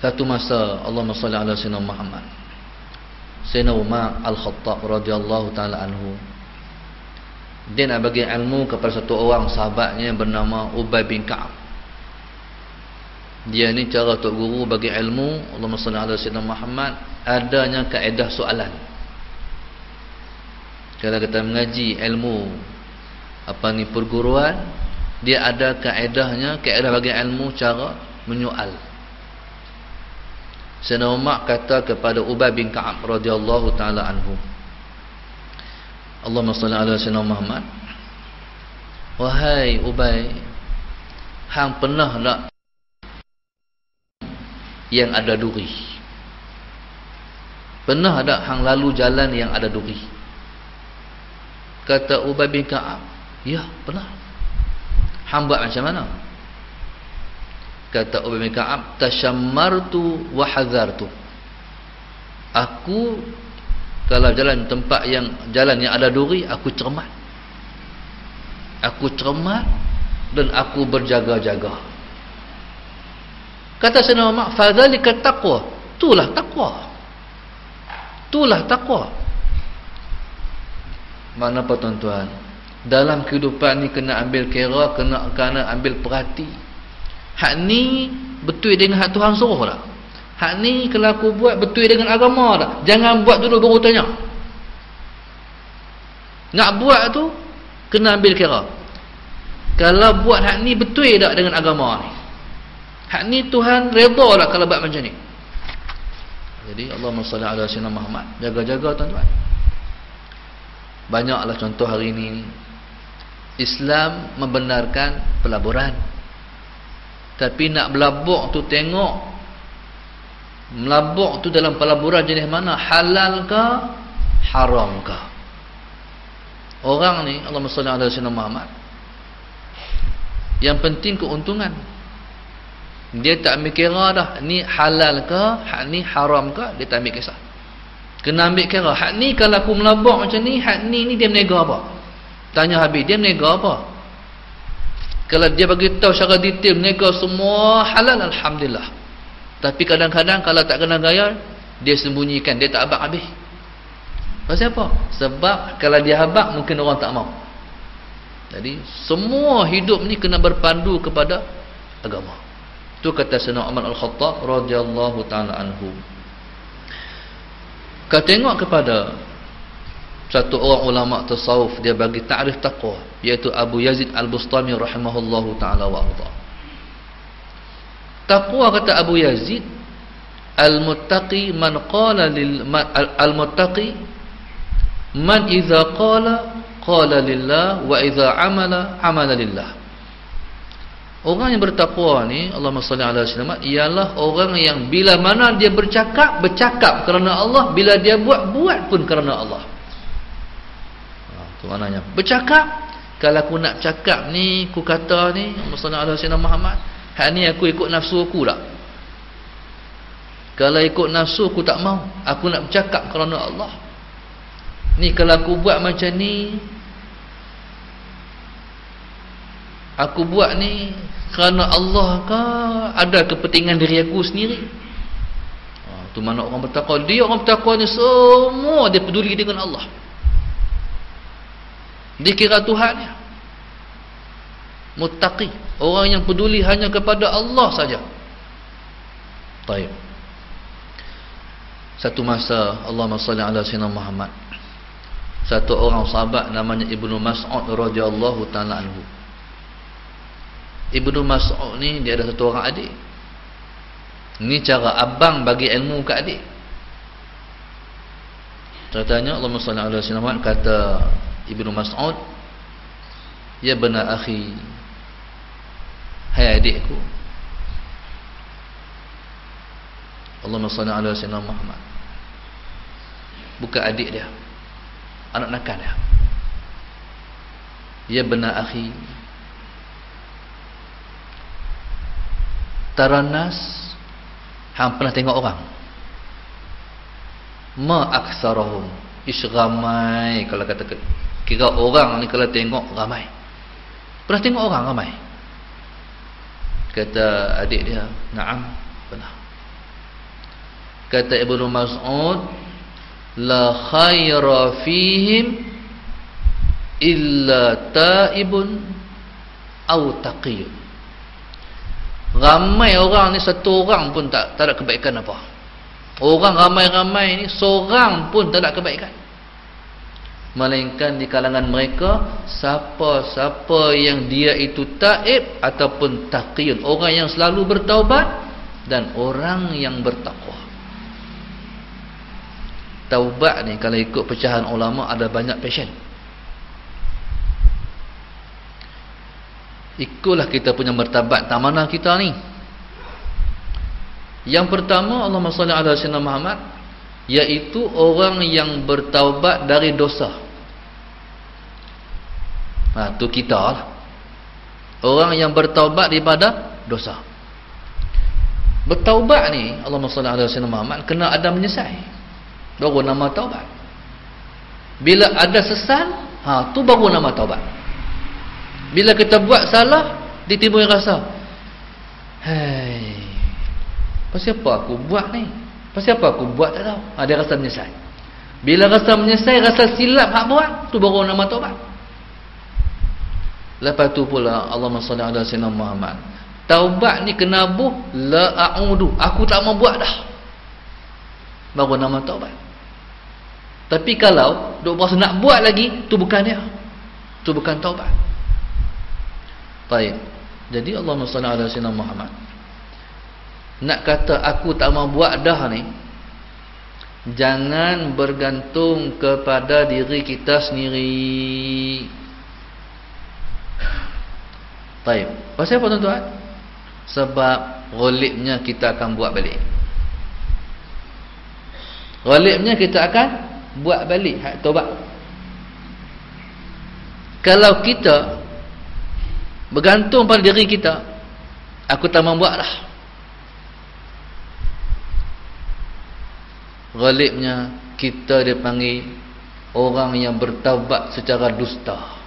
Satu masa Allahumma salli ala sayyidina Muhammad. Sayyidina Umar Al-Khattab radhiyallahu taala anhu. Dia nak bagi ilmu kepada satu orang sahabatnya bernama Ubay bin Ka'ab. Dia ni cara Tok Guru bagi ilmu Allahumma salli ala sayyidina Muhammad adanya kaedah soalan. Kalau kita mengaji ilmu apa ni perguruan, dia ada kaedahnya, kaedah bagi ilmu cara menyoal. Sayyidina Umar kata kepada Ubay bin Ka'ab radhiyallahu taala anhu. Allahumma salli ala sayyidina Muhammad. Wahai Ubay, hang pernah tak yang ada duri? Pernah tak hang lalu jalan yang ada duri? Kata Ubay bin Ka'ab, "Ya, pernah." Hang buat macam mana? Kata Ubay bin Ka'ab tashammartu wa hadzartu aku kalau jalan tempat yang jalan yang ada duri aku cermat. Aku cermat dan aku berjaga-jaga. Kata Sayyidina Umar fadzalika taqwa. Itulah taqwa. Itulah taqwa. Mana apa tuan-tuan? Dalam kehidupan ni kena ambil kira kena kena ambil perhati Hak ni betul dengan hak Tuhan suruh tak? Hak ni kalau aku buat betul dengan agama tak? Jangan buat dulu baru tanya. Nak buat tu kena ambil kira. Kalau buat hak ni betul tak dengan agama ni? Hak ni Tuhan redha tak kalau buat macam ni? Jadi Allahumma salli ala sayyidina Muhammad. Jaga-jaga tuan-tuan. Banyaklah contoh hari ini Islam membenarkan pelaburan tapi nak belabuk tu tengok. Melabuk tu dalam pelaburan jenis mana? Halal ke? Haram ke? Orang ni Allah salli ala sayyidina Muhammad. Yang penting keuntungan. Dia tak ambil kira dah ni halal ke? Hak ni haram ke? Dia tak ambil kisah. Kena ambil kira hak ni kalau aku melabuk macam ni hak ni ni dia menega apa? Tanya habis dia menega apa kalau dia bagi tahu secara detail mereka semua halal alhamdulillah. Tapi kadang-kadang kalau tak kena gaya dia sembunyikan, dia tak abak habis. Pasal apa? Sebab kalau dia habak mungkin orang tak mau. Jadi semua hidup ni kena berpandu kepada agama. Tu kata Sayyidina Umar Al-Khattab radhiyallahu taala anhu. Kau tengok kepada satu orang ulama tasawuf dia bagi ta'rif taqwa iaitu Abu Yazid Al-Bustami rahimahullahu taala wa arda. Taqwa kata Abu Yazid al-muttaqi man qala lil al-muttaqi man idza qala qala lillah wa idza amala amala lillah. Orang yang bertakwa ni Allahumma salli ala sayyidina ialah orang yang bila mana dia bercakap bercakap kerana Allah bila dia buat buat pun kerana Allah. Tu maknanya. Bercakap kalau aku nak cakap ni aku kata ni Muhammad Sayyidina Muhammad hak ni aku ikut nafsu aku tak kalau ikut nafsu aku tak mau aku nak bercakap kerana Allah. Ni kalau aku buat macam ni aku buat ni kerana Allah ke ada kepentingan diri aku sendiri? Ha, tu mana orang bertakwa. Dia orang bertakwa ni semua dia peduli dengan Allah dikira Tuhan ya. Muttaqi, orang yang peduli hanya kepada Allah saja. Baik. Satu masa Allahumma salli ala sayyidina Muhammad. Satu orang sahabat namanya Ibnu Mas'ud radhiyallahu taala anhu. Ibnu Mas'ud ni dia ada satu orang adik. Ini cara abang bagi ilmu ke adik. Katanya Allahumma salli ala sayyidina Muhammad kata Ibnu Mas'ud Ya benar akhi Hai adikku. Allahumma salli ala sayyidina Muhammad. Bukan adik dia Anak nakal dia. Ya benar akhi Taranas Hang pernah tengok orang? Ma aksarahum Ish ramai Kalau kata Kira orang ni kalau tengok ramai. Pernah tengok orang ramai? Kata adik dia, "Naam, pernah." kata Ibnu Mas'ud la khaira fihim illa taibun aw taqiyun ramai orang ni satu orang pun tak tak ada kebaikan apa orang ramai-ramai ni seorang pun tak ada kebaikan melainkan di kalangan mereka siapa-siapa yang dia itu taib ataupun taqiyun. Orang yang selalu bertaubat dan orang yang bertakwa. Taubat ni kalau ikut pecahan ulama ada banyak passion. Ikutlah kita punya mertabat tak mana kita ni. Yang pertama Allah SWT Muhammad Iaitu orang yang bertaubat dari dosa. Ha tu kita lah. Orang yang bertaubat daripada dosa. Bertaubat ni Allah SWT Muhammad Kena ada menyesal Baru nama taubat. Bila ada sesal ha, Tu baru nama taubat. Bila kita buat salah Ditimbul rasa Hei Pasal apa aku buat ni? Pasal apa aku buat tak tahu. Ha, dia rasa menyesal. Bila rasa menyesal, rasa silap hak buat, tu baru nama taubat. Lepas tu pula Allah SWT ada Sina Muhammad. Taubat ni kena buh la a'udu. Aku tak mau buat dah. Baru nama taubat. Tapi kalau duk berasa nak buat lagi, tu bukan dia. Tu bukan taubat. Baik. Jadi Allah SWT ada Sina Muhammad nak kata aku tak mau buat dah ni jangan bergantung kepada diri kita sendiri. Baik pasal apa tuan-tuan? Sebab golibnya kita akan buat balik. Golibnya kita akan buat balik. Hak tobat. Kalau kita bergantung pada diri kita aku tak mau buat Galibnya kita dipanggil orang yang bertaubat secara dusta.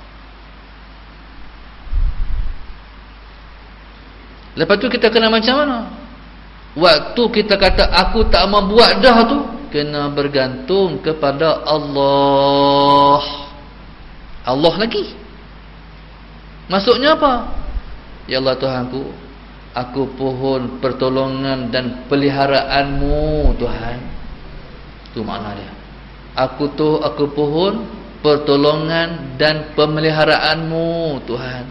Lepas tu kita kena macam mana? Waktu kita kata aku tak mau buat dah tu kena bergantung kepada Allah. Allah lagi. Maksudnya apa? Ya Allah Tuhanku, aku pohon pertolongan dan peliharaanmu Tuhan. Itu makna dia. Aku tu aku pohon pertolongan dan pemeliharaanmu Tuhan.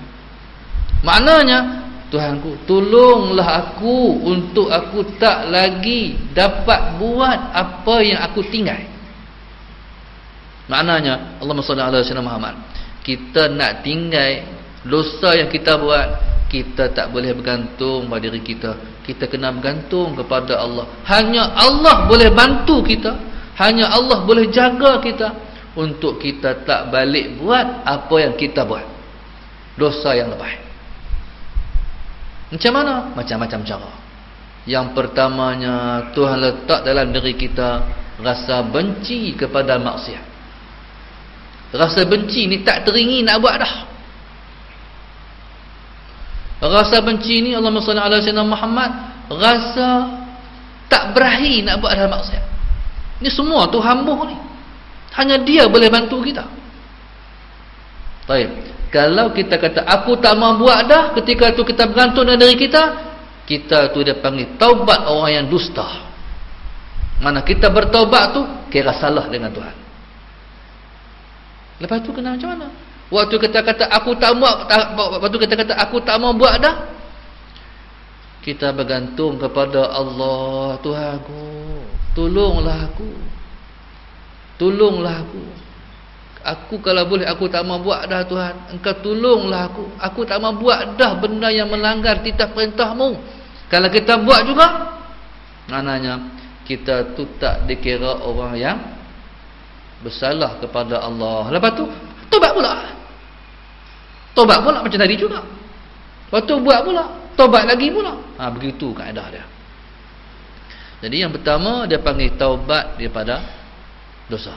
Maknanya Tuhanku tolonglah aku untuk aku tak lagi dapat buat apa yang aku tinggal. Maknanya Allahumma salli ala sayyidina Muhammad. Kita nak tinggal dosa yang kita buat, kita tak boleh bergantung pada diri kita. Kita kena bergantung kepada Allah. Hanya Allah boleh bantu kita hanya Allah boleh jaga kita untuk kita tak balik buat apa yang kita buat. Dosa yang lepas. Macam mana? Macam-macam cara. Yang pertamanya Tuhan letak dalam diri kita rasa benci kepada maksiat. Rasa benci ni tak teringin nak buat dah. Rasa benci ni Allah SWT Muhammad rasa tak berahi nak buat dah maksiat. Ini semua tu hamba ni. Hanya dia boleh bantu kita. Baik. Kalau kita kata aku tak mau buat dah ketika tu kita bergantung dengan diri kita, kita tu dia panggil taubat orang yang dusta. Mana kita bertaubat tu kira salah dengan Tuhan. Lepas tu kena macam mana? Waktu kita kata aku tak mau waktu kita kata aku tak mau buat dah kita bergantung kepada Allah. Tuhanku tolonglah aku tolonglah aku. Aku kalau boleh aku tak mau buat dah Tuhan. Engkau tolonglah aku. Aku tak mau buat dah benda yang melanggar titah perintahmu. Kalau kita buat juga maknanya kita tu tak dikira orang yang bersalah kepada Allah. Lepas tu tobat pula tobat pula macam tadi juga waktu buat pula Tobat lagi pula. Ha, begitu kaedah dia. Jadi yang pertama dia panggil taubat daripada dosa.